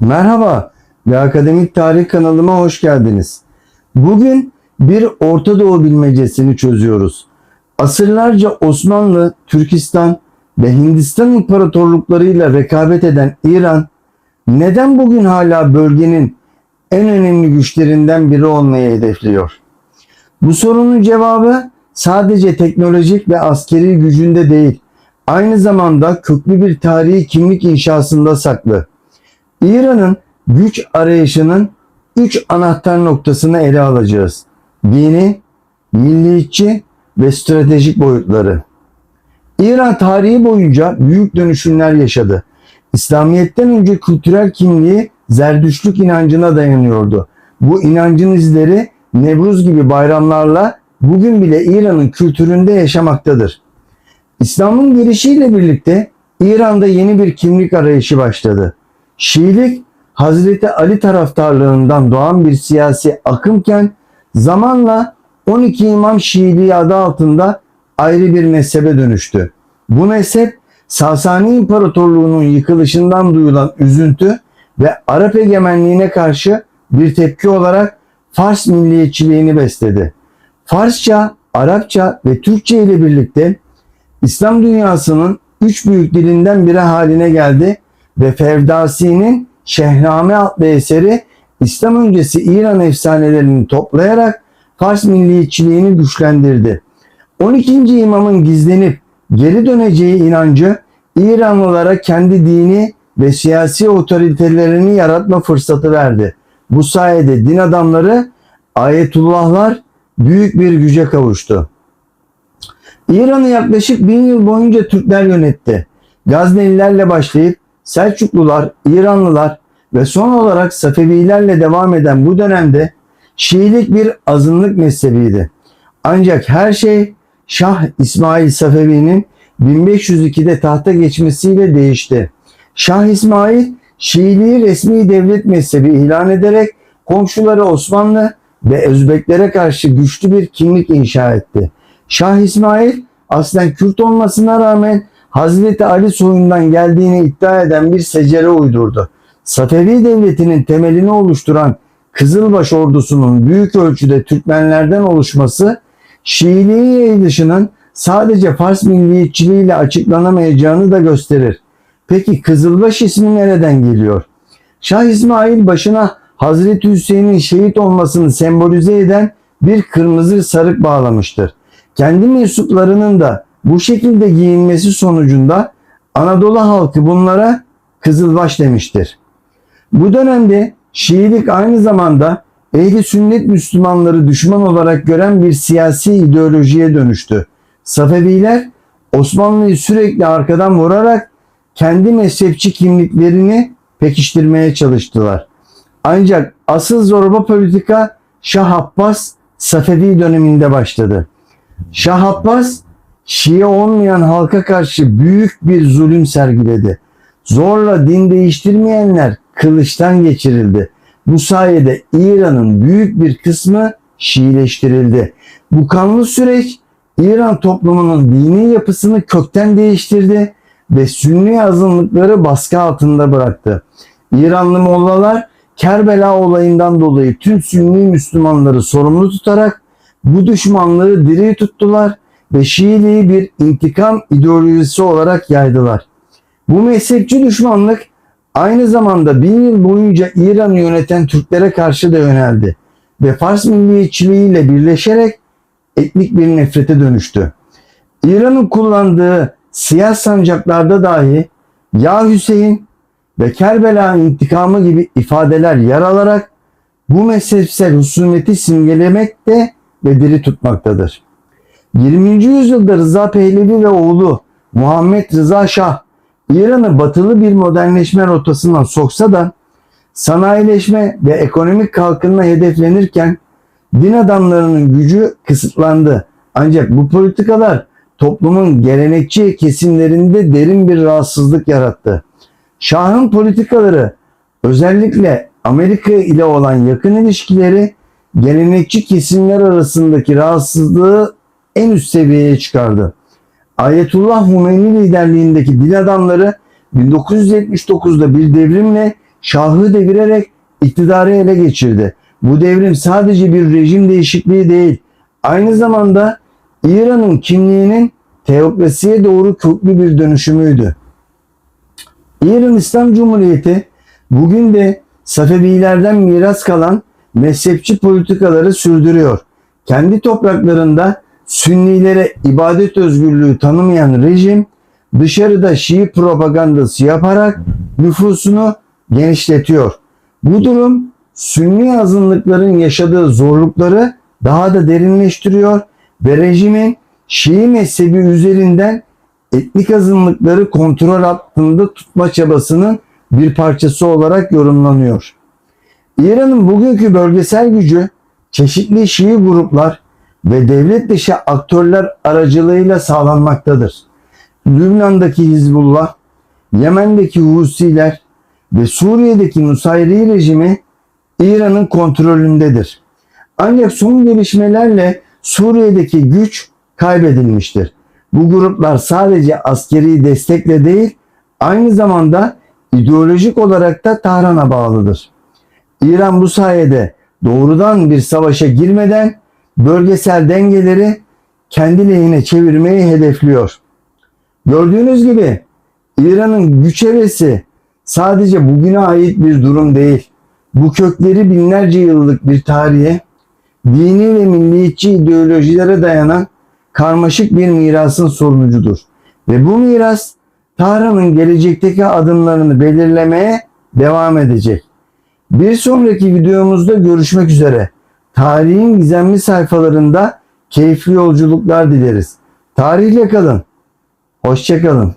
Merhaba ve Akademik Tarih kanalıma hoş geldiniz. Bugün bir Orta Doğu bilmecesini çözüyoruz. Asırlarca Osmanlı, Türkistan ve Hindistan imparatorluklarıyla rekabet eden İran neden bugün hala bölgenin en önemli güçlerinden biri olmayı hedefliyor? Bu sorunun cevabı sadece teknolojik ve askeri gücünde değil, aynı zamanda köklü bir tarihi kimlik inşasında saklı. İran'ın güç arayışının üç anahtar noktasını ele alacağız. Dini, milliyetçi ve stratejik boyutları. İran tarihi boyunca büyük dönüşümler yaşadı. İslamiyet'ten önce kültürel kimliği Zerdüştlük inancına dayanıyordu. Bu inancın izleri Nevruz gibi bayramlarla bugün bile İran'ın kültüründe yaşamaktadır. İslam'ın gelişiyle birlikte İran'da yeni bir kimlik arayışı başladı. Şiilik Hazreti Ali taraftarlığından doğan bir siyasi akımken zamanla 12 İmam Şiiliği adı altında ayrı bir mezhebe dönüştü. Bu mezhep Sasani İmparatorluğu'nun yıkılışından duyulan üzüntü ve Arap egemenliğine karşı bir tepki olarak Fars milliyetçiliğini besledi. Farsça, Arapça ve Türkçe ile birlikte İslam dünyasının üç büyük dilinden biri haline geldi ve Ferdasi'nin Şehname adlı eseri İslam öncesi İran efsanelerini toplayarak Fars milliyetçiliğini güçlendirdi. 12. imamın gizlenip geri döneceği inancı İranlılara kendi dini ve siyasi otoritelerini yaratma fırsatı verdi. Bu sayede din adamları ayetullahlar büyük bir güce kavuştu. İran'ı yaklaşık bin yıl boyunca Türkler yönetti. Gaznelilerle başlayıp Selçuklular, İranlılar ve son olarak Safevilerle devam eden bu dönemde Şiilik bir azınlık mezhebiydi. Ancak her şey Şah İsmail Safevi'nin 1502'de tahta geçmesiyle değişti. Şah İsmail Şiiliği resmi devlet mezhebi ilan ederek komşuları Osmanlı ve Özbeklere karşı güçlü bir kimlik inşa etti. Şah İsmail aslen Kürt olmasına rağmen Hazreti Ali soyundan geldiğini iddia eden bir secere uydurdu. Safevi devletinin temelini oluşturan Kızılbaş ordusunun büyük ölçüde Türkmenlerden oluşması Şiiliğin yayılışının sadece Fars milliyetçiliğiyle açıklanamayacağını da gösterir. Peki Kızılbaş ismi nereden geliyor? Şah İsmail başına Hazreti Hüseyin'in şehit olmasını sembolize eden bir kırmızı sarık bağlamıştır. Kendi mensuplarının da bu şekilde giyinmesi sonucunda Anadolu halkı bunlara Kızılbaş demiştir. Bu dönemde Şiilik aynı zamanda ehli sünnet Müslümanları düşman olarak gören bir siyasi ideolojiye dönüştü. Safeviler Osmanlı'yı sürekli arkadan vurarak kendi mezhepçi kimliklerini pekiştirmeye çalıştılar. Ancak asıl zorba politika Şah Abbas Safevi döneminde başladı. Şah Abbas Şii olmayan halka karşı büyük bir zulüm sergiledi. Zorla din değiştirmeyenler kılıçtan geçirildi. Bu sayede İran'ın büyük bir kısmı Şiileştirildi. Bu kanlı süreç İran toplumunun dini yapısını kökten değiştirdi ve Sünni azınlıkları baskı altında bıraktı. İranlı mollalar Kerbela olayından dolayı tüm Sünni Müslümanları sorumlu tutarak bu düşmanlığı diri tuttular ve Şiiliği bir intikam ideolojisi olarak yaydılar. Bu mezhepçi düşmanlık aynı zamanda bin yıl boyunca İran'ı yöneten Türklere karşı da yöneldi ve Fars milliyetçiliğiyle birleşerek etnik bir nefrete dönüştü. İran'ın kullandığı siyah sancaklarda dahi Ya Hüseyin ve Kerbela intikamı gibi ifadeler yer alarak bu mezhepsel husumeti simgelemekte ve diri tutmaktadır. 20. yüzyılda Rıza Pehlevi ve oğlu Muhammed Rıza Şah İran'ı batılı bir modernleşme rotasına soksa da sanayileşme ve ekonomik kalkınma hedeflenirken din adamlarının gücü kısıtlandı. Ancak bu politikalar toplumun gelenekçi kesimlerinde derin bir rahatsızlık yarattı. Şah'ın politikaları özellikle Amerika ile olan yakın ilişkileri gelenekçi kesimler arasındaki rahatsızlığı en üst seviyeye çıkardı. Ayetullah Humeyni liderliğindeki din adamları 1979'da bir devrimle şahı devirerek iktidarı ele geçirdi. Bu devrim sadece bir rejim değişikliği değil, aynı zamanda İran'ın kimliğinin teokrasiye doğru köklü bir dönüşümüydü. İran İslam Cumhuriyeti bugün de Safevilerden miras kalan mezhepçi politikaları sürdürüyor. Kendi topraklarında Sünnilere ibadet özgürlüğü tanımayan rejim dışarıda Şii propagandası yaparak nüfusunu genişletiyor. Bu durum Sünni azınlıkların yaşadığı zorlukları daha da derinleştiriyor ve rejimin Şii mezhebi üzerinden etnik azınlıkları kontrol altında tutma çabasının bir parçası olarak yorumlanıyor. İran'ın bugünkü bölgesel gücü çeşitli Şii gruplar ve devlet dışı aktörler aracılığıyla sağlanmaktadır. Lübnan'daki Hizbullah, Yemen'deki Husiler ve Suriye'deki Nusayri rejimi İran'ın kontrolündedir. Ancak son gelişmelerle Suriye'deki güç kaybedilmiştir. Bu gruplar sadece askeri destekle değil, aynı zamanda ideolojik olarak da Tahran'a bağlıdır. İran bu sayede doğrudan bir savaşa girmeden bölgesel dengeleri kendi lehine çevirmeyi hedefliyor. Gördüğünüz gibi İran'ın güç hevesi sadece bugüne ait bir durum değil. Bu kökleri binlerce yıllık bir tarihe, dini ve milliyetçi ideolojilere dayanan karmaşık bir mirasın sonucudur. Ve bu miras Tahran'ın gelecekteki adımlarını belirlemeye devam edecek. Bir sonraki videomuzda görüşmek üzere. Tarihin gizemli sayfalarında keyifli yolculuklar dileriz. Tarihle kalın. Hoşçakalın.